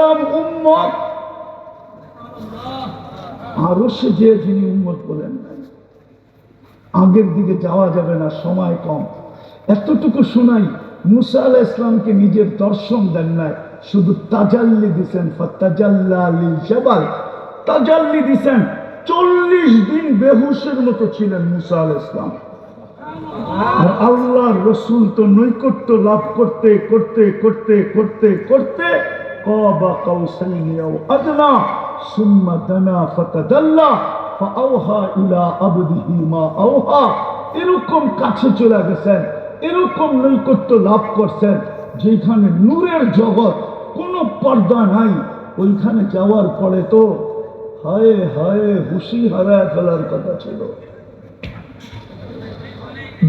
সাল্লাম উম্মত। আরও সে যে যিনি উম্মত বলেন আগের দিকে যাওয়া যাবে না, সময় কম। এতটুকু শোনাই, মুসা আলাহ ইসলামকে নিজের দর্শন দেন নাই। শুধু তাজাল্লি দিছেন তাজাল্লি দিছেন। চল্লিশ দিন বেহুশের মতো ছিলেন মুসা আলাহ ইসলাম আর আল্লাহ রসুল তো নৈকট্য লাভ করতে করতে করতে করতে করতে কবা কাউসাইনি আও আদনা সুম্মা দানা ফাতাদাল্লা ফাআওহা ইলা আবদিহি মা আওহা এরকম কাছে চলে গেছেন, এরকম নৈকট্য লাভ করছেন, যেখানে নূরের জগৎ কোনো পর্দা নাই, ওইখানে যাওয়ার পরে তো হায় হায় হুশি হারায় ফেলার কথা ছিল।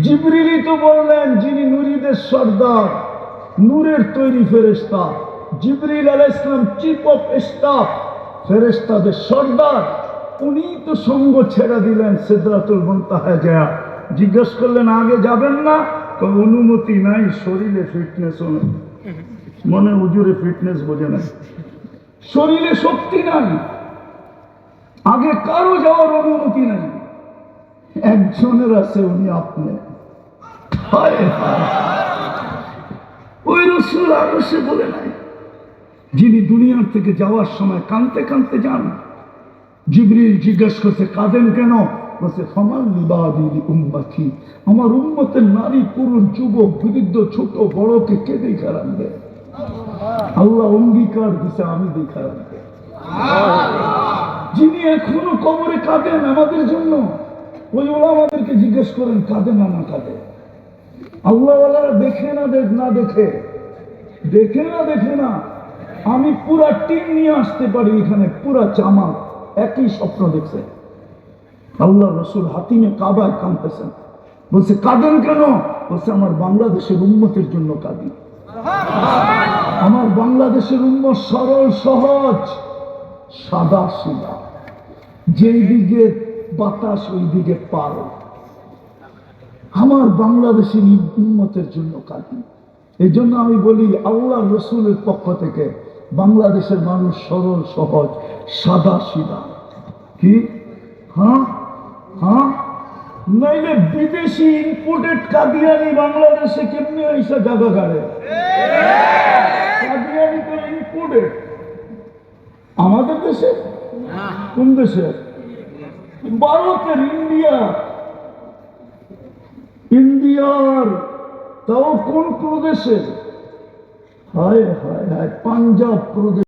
জিবরিলি তো বললেন, যিনি নুরিদের সর্দার, নূরের তৈরি ফেরেস্তা জিবরিল আল ইসলাম চিফ অফ স্টাফ ফেরেস্তাদের সর্দার, উনি তো সঙ্গ ছেড়ে দিলেন সিদ্ধাতুল মন্তাহায় যায়। জিজ্ঞেস করলেন, আগে যাবেন না? কই অনুমতি নাই, শরীরে ফিটনেস মনে উজুরে ফিটনেস বোঝে না। শরীরে শক্তি নাই। আগে কারও যাওয়ার অনুমতি নাই। একজনের আছে, উনি আপনি। ওই রসুল আরও বলে নাই। যিনি দুনিয়ার থেকে যাওয়ার সময় কানতে কানতে যান। জিবরিল জিজ্ঞেস করছে, কাঁদেন কেন? আমার উম্মতের নারী, পুরুষ, যুবক বৃদ্ধ ছোট, বড়কে কে দেখা রাখবে? আল্লাহ অঙ্গীকার দিছে, আমি দেখা রাখবে। যিনি এখনও কবরে কাঁদেন আমাদের জন্য, ওই ওলা আমাদেরকে জিজ্ঞেস করেন, কাঁদে না না কাঁদে? আল্লাহ দেখে না দেখ না দেখে। দেখে না দেখে না। আমি পুরা টিম নিয়ে আসতে পারি এখানে পুরা জামাত। একই স্বপ্ন দেখছে। আল্লাহ রসুল হাতিমে কাবায় কাঁদতেছেন। বলছে কাঁদেন কেন? বলছে আমার বাংলাদেশের উন্মতের জন্য কাঁদি। আমার বাংলাদেশের উন্মত সরল সহজ সাদা সিদা যেই দিকে বাতাস ওই দিকে পার। আমার বাংলাদেশের উন্মতের জন্য কাঁদি। এই জন্য আমি বলি আল্লাহ রসুলের পক্ষ থেকে বাংলাদেশের মানুষ সরল, সহজ, সাদা সিদা কি? হ্যাঁ? হ্যাঁ? নাইলে বিদেশি ইম্পোর্টেড কাদিয়ানি বাংলাদেশে কেমনি আইসা জায়গা কাদিয়ানি তো ইম্পোর্টেড আমাদের দেশে? কোন দেশে? ভারতের ইন্ডিয়া। ইন্ডিয়ার। তাও কোন প্রদেশে? হায় হায় হায় পাঞ্জাব প্রদেশ